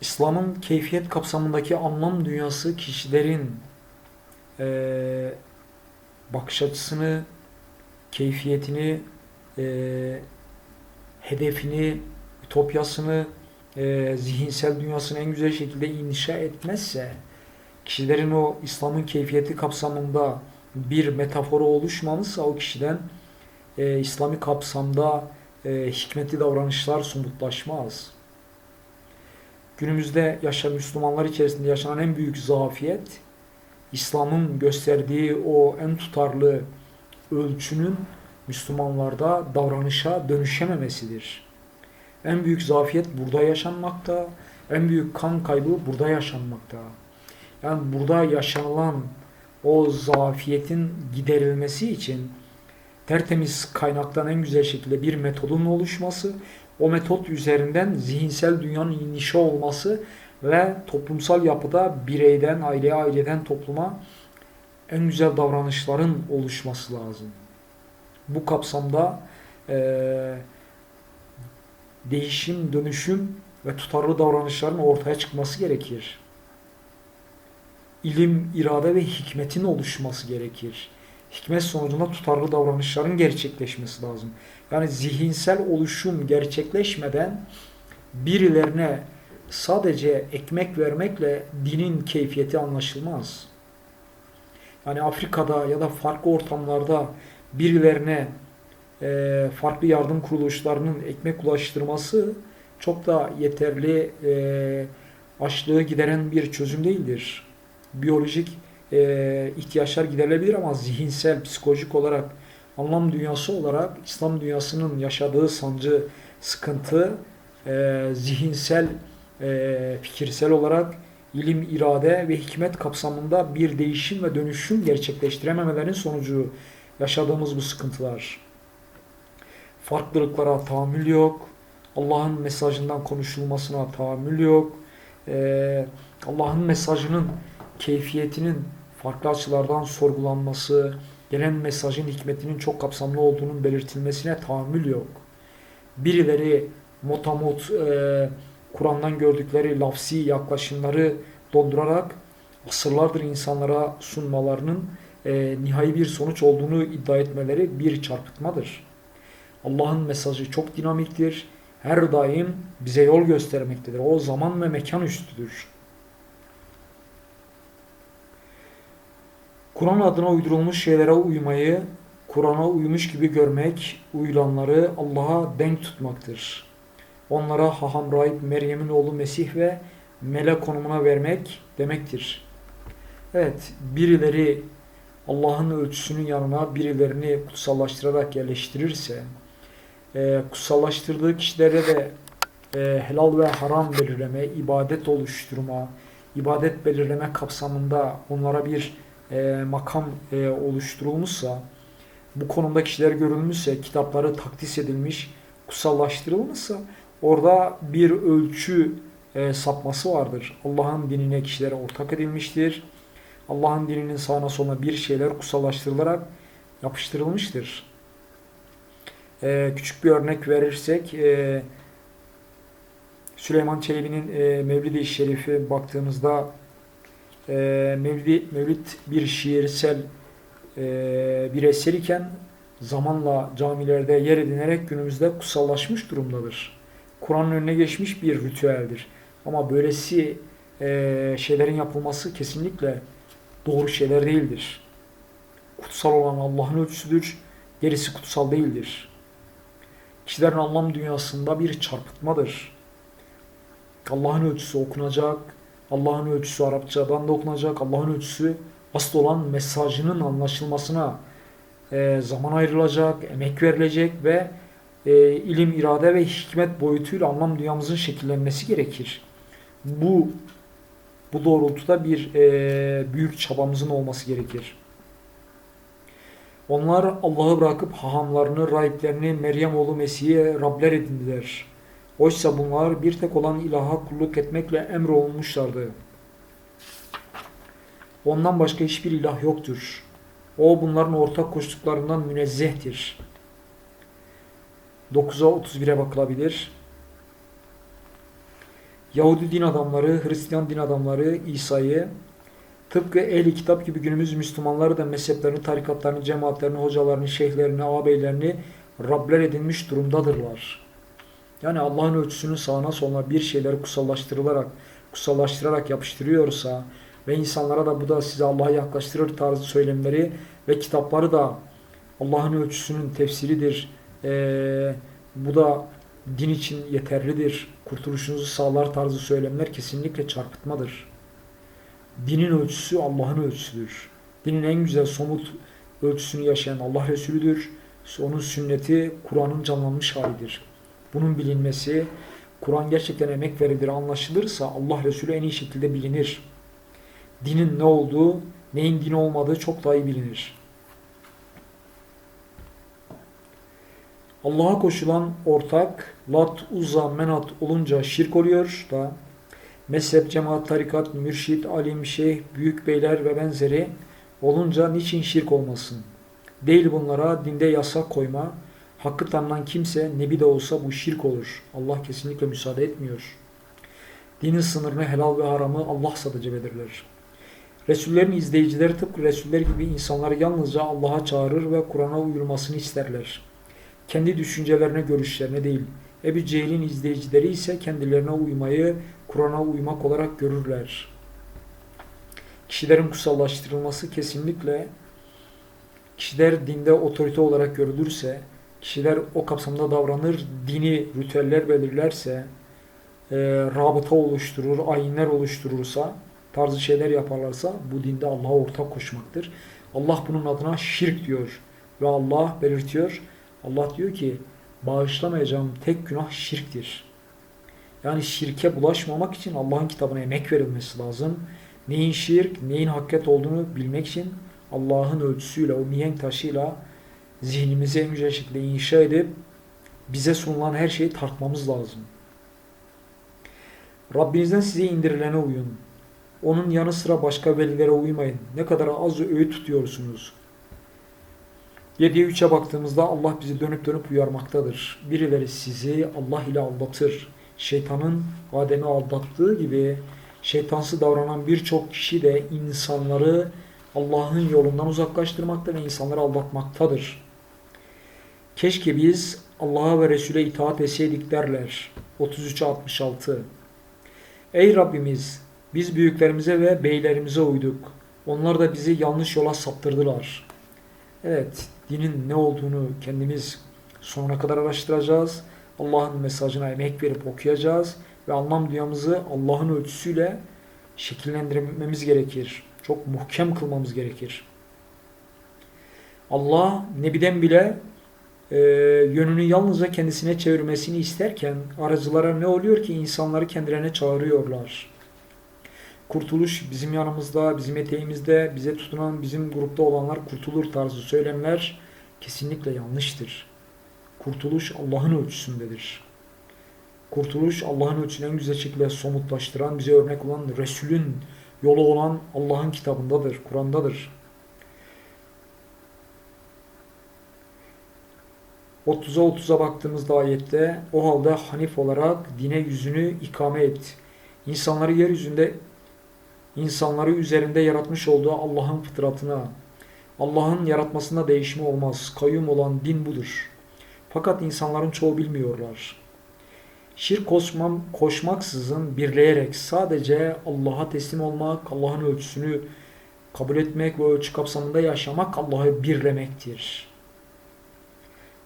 İslam'ın keyfiyet kapsamındaki anlam dünyası kişilerin eee, bakış açısını, keyfiyetini, eee, hedefini, ütopyasını, eee, zihinsel dünyasını en güzel şekilde inşa etmezse, kişilerin o İslam'ın keyfiyeti kapsamında bir metaforu oluşmamışsa o kişiden eee İslami kapsamda eee hikmetli davranışlar somutlaşmaz. Günümüzde yaşayan Müslümanlar içerisinde yaşanan en büyük zafiyet İslam'ın gösterdiği o en tutarlı ölçünün Müslümanlarda davranışa dönüşememesidir. En büyük zafiyet burada yaşanmakta, en büyük kan kaybı burada yaşanmakta. Yani burada yaşanılan o zafiyetin giderilmesi için tertemiz kaynaktan en güzel şekilde bir metodun oluşması, o metot üzerinden zihinsel dünyanın inişi olması ve toplumsal yapıda bireyden aileye, aileden topluma en güzel davranışların oluşması lazım. Bu kapsamda eee, değişim, dönüşüm ve tutarlı davranışların ortaya çıkması gerekir. İlim, irade ve hikmetin oluşması gerekir. Hikmet sonucunda tutarlı davranışların gerçekleşmesi lazım. Yani zihinsel oluşum gerçekleşmeden birilerine sadece ekmek vermekle dinin keyfiyeti anlaşılmaz. Yani Afrika'da ya da farklı ortamlarda birilerine e, farklı yardım kuruluşlarının ekmek ulaştırması çok da yeterli e, açlığı gideren bir çözüm değildir. Biyolojik e, ihtiyaçlar giderilebilir ama zihinsel, psikolojik olarak, anlam dünyası olarak İslam dünyasının yaşadığı sancı, sıkıntı, e, zihinsel, e, fikirsel olarak ilim, irade ve hikmet kapsamında bir değişim ve dönüşüm gerçekleştirememelerin sonucu yaşadığımız bu sıkıntılar. Farklılıklara tahammül yok. Allah'ın mesajından konuşulmasına tahammül yok. Ee, Allah'ın mesajının keyfiyetinin farklı açılardan sorgulanması, gelen mesajın hikmetinin çok kapsamlı olduğunun belirtilmesine tahammül yok. Birileri motamot e, Kur'an'dan gördükleri lafsi yaklaşımları dondurarak asırlardır insanlara sunmalarının e, nihai bir sonuç olduğunu iddia etmeleri bir çarpıtmadır. Allah'ın mesajı çok dinamiktir. Her daim bize yol göstermektedir. O zaman ve mekan üstüdür. Kur'an adına uydurulmuş şeylere uymayı, Kur'an'a uymuş gibi görmek, uyulanları Allah'a denk tutmaktır. Onlara haham rahip Meryem'in oğlu Mesih ve melek konumuna vermek demektir. Evet, birileri Allah'ın ölçüsünün yanına birilerini kutsallaştırarak yerleştirirse, e, kutsallaştırdığı kişilere de e, helal ve haram belirleme, ibadet oluşturma, ibadet belirleme kapsamında onlara bir e, makam e, oluşturulmuşsa, bu konumda kişiler görülmüşse, kitapları takdis edilmiş, kutsallaştırılmışsa, orada bir ölçü e, sapması vardır. Allah'ın dinine kişilere ortak edilmiştir. Allah'ın dininin sağına soluna bir şeyler kutsallaştırılarak yapıştırılmıştır. Ee, küçük bir örnek verirsek e, Süleyman Çelebi'nin e, Mevlid-i Şerif'i baktığımızda e, Mevlid, Mevlid bir şiirsel e, bir eser iken zamanla camilerde yer edinerek günümüzde kutsallaşmış durumdadır. Kur'an'ın önüne geçmiş bir ritüeldir. Ama böylesi e, şeylerin yapılması kesinlikle doğru şeyler değildir. Kutsal olan Allah'ın ölçüsüdür, gerisi kutsal değildir. Kişilerin anlam dünyasında bir çarpıtmadır. Allah'ın ölçüsü okunacak, Allah'ın ölçüsü Arapçadan da okunacak, Allah'ın ölçüsü asıl olan mesajının anlaşılmasına e, zaman ayrılacak, emek verilecek ve e, ilim, irade ve hikmet boyutuyla anlam dünyamızın şekillenmesi gerekir. Bu bu doğrultuda bir e, büyük çabamızın olması gerekir. Onlar Allah'ı bırakıp hahamlarını, rahiplerini Meryem oğlu Mesih'e Rabler edindiler. Oysa bunlar bir tek olan ilaha kulluk etmekle emrolunmuşlardı. Ondan başka hiçbir ilah yoktur. O bunların ortak koştuklarından münezzehtir. 9'a 31'e bakılabilir. Yahudi din adamları, Hristiyan din adamları İsa'yı tıpkı ehli kitap gibi günümüz Müslümanları da mezheplerini, tarikatlarını, cemaatlerini, hocalarını, şeyhlerini, ağabeylerini Rabler edinmiş durumdadırlar. Yani Allah'ın ölçüsünün sağına soluna bir şeyleri kutsallaştırılarak, kutsallaştırarak yapıştırıyorsa ve insanlara da bu da size Allah'a yaklaştırır tarzı söylemleri ve kitapları da Allah'ın ölçüsünün tefsiridir. Ee, bu da din için yeterlidir. Kurtuluşunuzu sağlar tarzı söylemler kesinlikle çarpıtmadır. Dinin ölçüsü Allah'ın ölçüsüdür. Dinin en güzel somut ölçüsünü yaşayan Allah Resulüdür. Onun sünneti Kur'an'ın canlanmış halidir. Bunun bilinmesi, Kur'an gerçekten emek verilir anlaşılırsa Allah Resulü en iyi şekilde bilinir. Dinin ne olduğu, neyin din olmadığı çok daha iyi bilinir. Allah'a koşulan ortak, lat, uzza, menat olunca şirk oluyor da mezhep, cemaat, tarikat, mürşit, alim, şeyh, büyük beyler ve benzeri olunca niçin şirk olmasın? Değil bunlara dinde yasak koyma, hakkı tanınan kimse nebi de olsa bu şirk olur. Allah kesinlikle müsaade etmiyor. Dinin sınırını helal ve haramı Allah sadıcı belirler. Resullerin izleyicileri tıpkı Resuller gibi insanları yalnızca Allah'a çağırır ve Kur'an'a uyulmasını isterler. Kendi düşüncelerine, görüşlerine değil. Ebu Cehil'in izleyicileri ise kendilerine uymayı Kur'an'a uymak olarak görürler. Kişilerin kutsallaştırılması kesinlikle kişiler dinde otorite olarak görülürse, kişiler o kapsamda davranır, dini ritüeller belirlerse, e, rabıta oluşturur, ayinler oluşturursa, tarzı şeyler yaparlarsa bu dinde Allah'a ortak koşmaktır. Allah bunun adına şirk diyor ve Allah belirtiyor. Allah diyor ki bağışlamayacağım tek günah şirktir. Yani şirke bulaşmamak için Allah'ın kitabına emek verilmesi lazım. Neyin şirk, neyin hakikat olduğunu bilmek için Allah'ın ölçüsüyle, o mihenk taşıyla zihnimizi en güzel şekilde inşa edip bize sunulan her şeyi tartmamız lazım. Rabbinizden size indirilene uyun. Onun yanı sıra başka velilere uymayın. Ne kadar az öğüt tutuyorsunuz. 7'ye 3'e baktığımızda Allah bizi dönüp dönüp uyarmaktadır. Birileri sizi Allah ile aldatır. Şeytanın Adem'i aldattığı gibi şeytansı davranan birçok kişi de insanları Allah'ın yolundan uzaklaştırmakta ve insanları aldatmaktadır. Keşke biz Allah'a ve Resul'e itaat etseydik derler. 33'e 66 Ey Rabbimiz! Biz büyüklerimize ve beylerimize uyduk. Onlar da bizi yanlış yola saptırdılar. Evet, dinin ne olduğunu kendimiz sonuna kadar araştıracağız. Allah'ın mesajına emek verip okuyacağız ve anlam dünyamızı Allah'ın ölçüsüyle şekillendirmemiz gerekir. Çok muhkem kılmamız gerekir. Allah Nebi'den bile e, yönünü yalnızca kendisine çevirmesini isterken aracılara ne oluyor ki insanları kendilerine çağırıyorlar. Kurtuluş bizim yanımızda, bizim eteğimizde, bize tutunan bizim grupta olanlar kurtulur tarzı söylemler kesinlikle yanlıştır. Kurtuluş Allah'ın ölçüsündedir. Kurtuluş Allah'ın ölçüsünü en güzel şekilde somutlaştıran, bize örnek olan Resul'ün yolu olan Allah'ın kitabındadır, Kur'an'dadır. 30'a 30'a baktığımızda ayette o halde Hanif olarak dine yüzünü ikame et. İnsanları yeryüzünde insanları üzerinde yaratmış olduğu Allah'ın fıtratına, Allah'ın yaratmasında değişimi olmaz. Kayyum olan din budur. Fakat insanların çoğu bilmiyorlar. Şirk koşmam, koşmaksızın birleyerek sadece Allah'a teslim olmak, Allah'ın ölçüsünü kabul etmek ve ölçü kapsamında yaşamak Allah'ı birlemektir.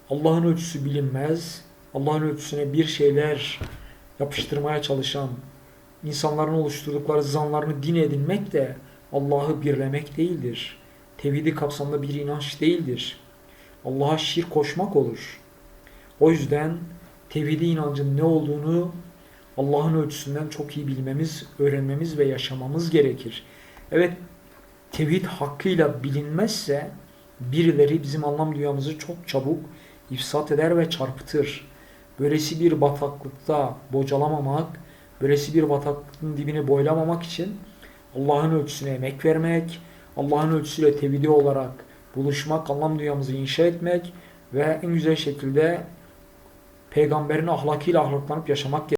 Allah'ın ölçüsü bilinmez. Allah'ın ölçüsüne bir şeyler yapıştırmaya çalışan insanların oluşturdukları zanlarını din edinmek de Allah'ı birlemek değildir. Tevhidi kapsamında bir inanç değildir. Allah'a şirk koşmak olur. O yüzden tevhidi inancın ne olduğunu Allah'ın ölçüsünden çok iyi bilmemiz, öğrenmemiz ve yaşamamız gerekir. Evet, tevhid hakkıyla bilinmezse birileri bizim anlam dünyamızı çok çabuk ifsat eder ve çarpıtır. Böylesi bir bataklıkta bocalamamak, böylesi bir bataklığın dibini boylamamak için Allah'ın ölçüsüne emek vermek, Allah'ın ölçüsüyle tevhidi olarak buluşmak, anlam dünyamızı inşa etmek ve en güzel şekilde peygamberin ahlakıyla ahlaklanıp yaşamak